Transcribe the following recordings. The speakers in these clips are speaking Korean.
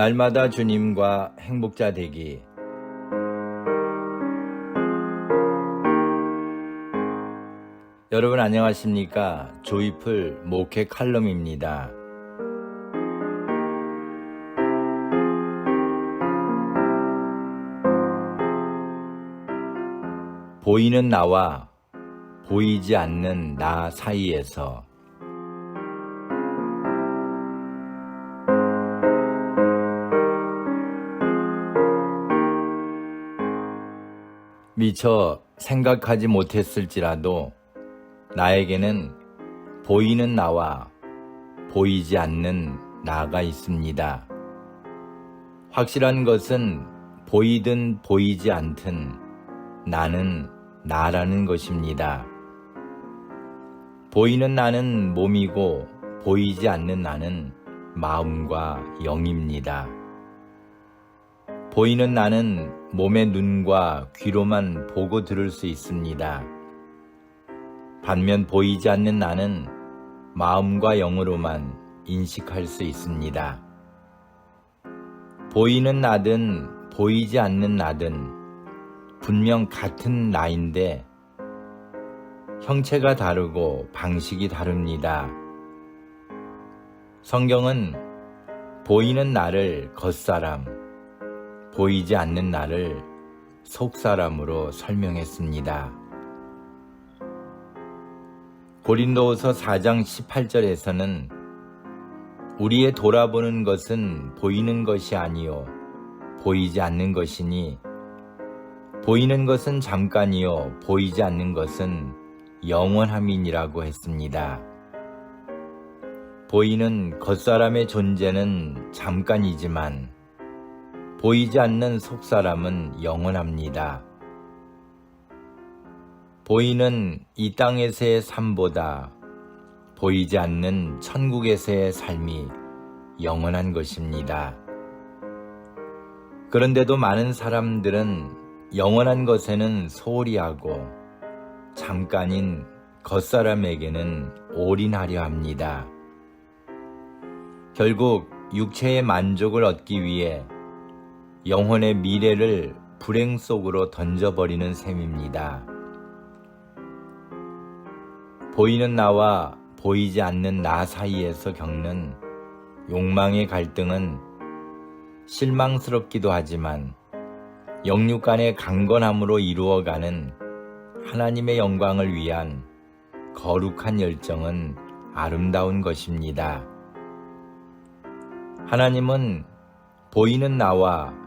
날마다 주님과 행복자 되기. 여러분 안녕하십니까? 조이풀 목회 칼럼입니다. 보이는 나와 보이지 않는 나 사이에서 미처 생각하지 못했을지라도 나에게는 보이는 나와 보이지 않는 나가 있습니다. 확실한 것은 보이든 보이지 않든 나는 나라는 것입니다. 보이는 나는 몸이고 보이지 않는 나는 마음과 영입니다. 보이는 나는 몸의 눈과 귀로만 보고 들을 수 있습니다. 반면 보이지 않는 나는 마음과 영으로만 인식할 수 있습니다. 보이는 나든 보이지 않는 나든 분명 같은 나인데 형체가 다르고 방식이 다릅니다. 성경은 보이는 나를 겉사람, 보이지 않는 나를 속사람으로 설명했습니다. 고린도후서 4장 18절에서는 우리의 돌아보는 것은 보이는 것이 아니요 보이지 않는 것이니 보이는 것은 잠깐이요 보이지 않는 것은 영원함이니라고 했습니다. 보이는 겉사람의 존재는 잠깐이지만 보이지 않는 속사람은 영원합니다. 보이는 이 땅에서의 삶보다 보이지 않는 천국에서의 삶이 영원한 것입니다. 그런데도 많은 사람들은 영원한 것에는 소홀히 하고 잠깐인 겉사람에게는 올인하려 합니다. 결국 육체의 만족을 얻기 위해 영혼의 미래를 불행 속으로 던져버리는 셈입니다. 보이는 나와 보이지 않는 나 사이에서 겪는 욕망의 갈등은 실망스럽기도 하지만 영육 간의 강건함으로 이루어가는 하나님의 영광을 위한 거룩한 열정은 아름다운 것입니다. 하나님은 보이는 나와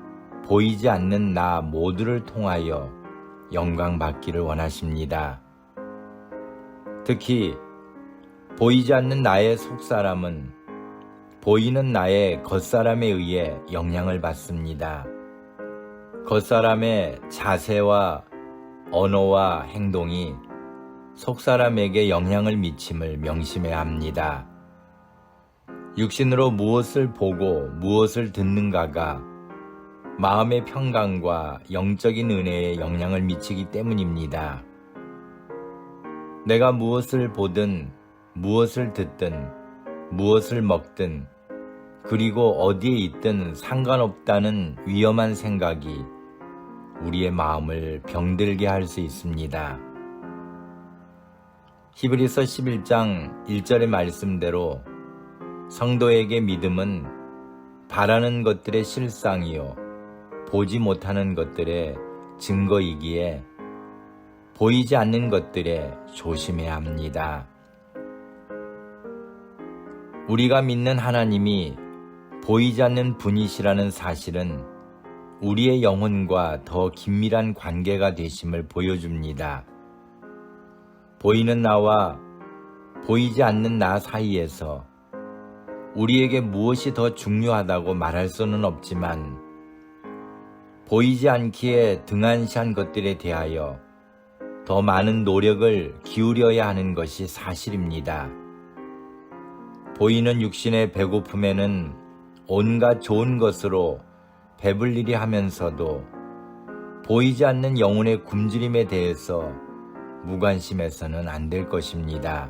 보이지 않는 나 모두를 통하여 영광 받기를 원하십니다. 특히 보이지 않는 나의 속사람은 보이는 나의 겉사람에 의해 영향을 받습니다. 겉사람의 자세와 언어와 행동이 속사람에게 영향을 미침을 명심해야 합니다. 육신으로 무엇을 보고 무엇을 듣는가가 마음의 평강과 영적인 은혜에 영향을 미치기 때문입니다. 내가 무엇을 보든 무엇을 듣든 무엇을 먹든 그리고 어디에 있든 상관없다는 위험한 생각이 우리의 마음을 병들게 할 수 있습니다. 히브리서 11장 1절의 말씀대로 성도에게 믿음은 바라는 것들의 실상이요 보지 못하는 것들의 증거이기에 보이지 않는 것들에 조심해야 합니다. 우리가 믿는 하나님이 보이지 않는 분이시라는 사실은 우리의 영혼과 더 긴밀한 관계가 되심을 보여줍니다. 보이는 나와 보이지 않는 나 사이에서 우리에게 무엇이 더 중요하다고 말할 수는 없지만 보이지 않기에 등한시한 것들에 대하여 더 많은 노력을 기울여야 하는 것이 사실입니다. 보이는 육신의 배고픔에는 온갖 좋은 것으로 배불리리 하면서도 보이지 않는 영혼의 굶주림에 대해서 무관심해서는 안 될 것입니다.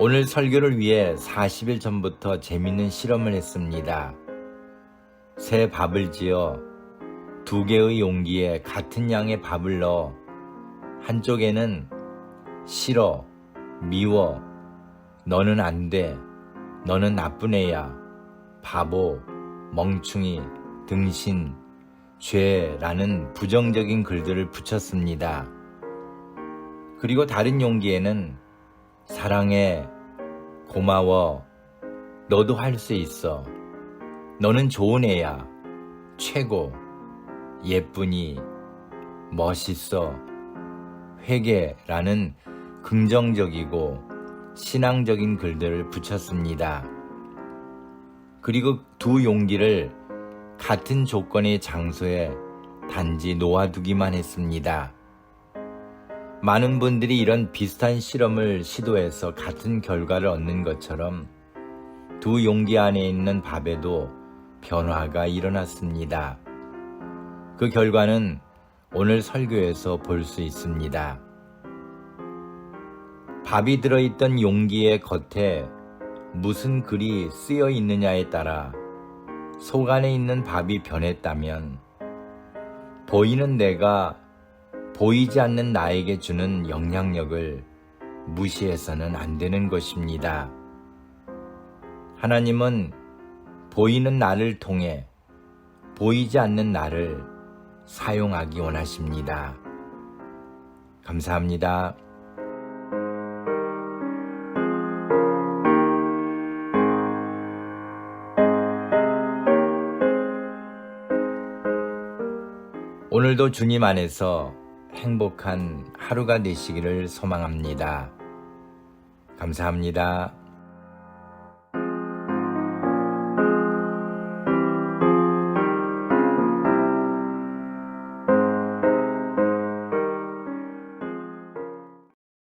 오늘 설교를 위해 40일 전부터 재밌는 실험을 했습니다. 새 밥을 지어 두 개의 용기에 같은 양의 밥을 넣어 한쪽에는 싫어, 미워, 너는 안 돼, 너는 나쁜 애야, 바보, 멍충이, 등신, 죄라는 부정적인 글들을 붙였습니다. 그리고 다른 용기에는 사랑해, 고마워, 너도 할 수 있어, 너는 좋은 애야, 최고, 예쁘니, 멋있어, 회개라는 긍정적이고 신앙적인 글들을 붙였습니다. 그리고 두 용기를 같은 조건의 장소에 단지 놓아두기만 했습니다. 많은 분들이 이런 비슷한 실험을 시도해서 같은 결과를 얻는 것처럼 두 용기 안에 있는 밥에도 변화가 일어났습니다. 그 결과는 오늘 설교에서 볼 수 있습니다. 밥이 들어있던 용기의 겉에 무슨 글이 쓰여 있느냐에 따라 속 안에 있는 밥이 변했다면 보이는 내가 보이지 않는 나에게 주는 영향력을 무시해서는 안 되는 것입니다. 하나님은 보이는 나를 통해 보이지 않는 나를 사용하기 원하십니다. 감사합니다. 오늘도 주님 안에서 행복한 하루가 되시기를 소망합니다. 감사합니다.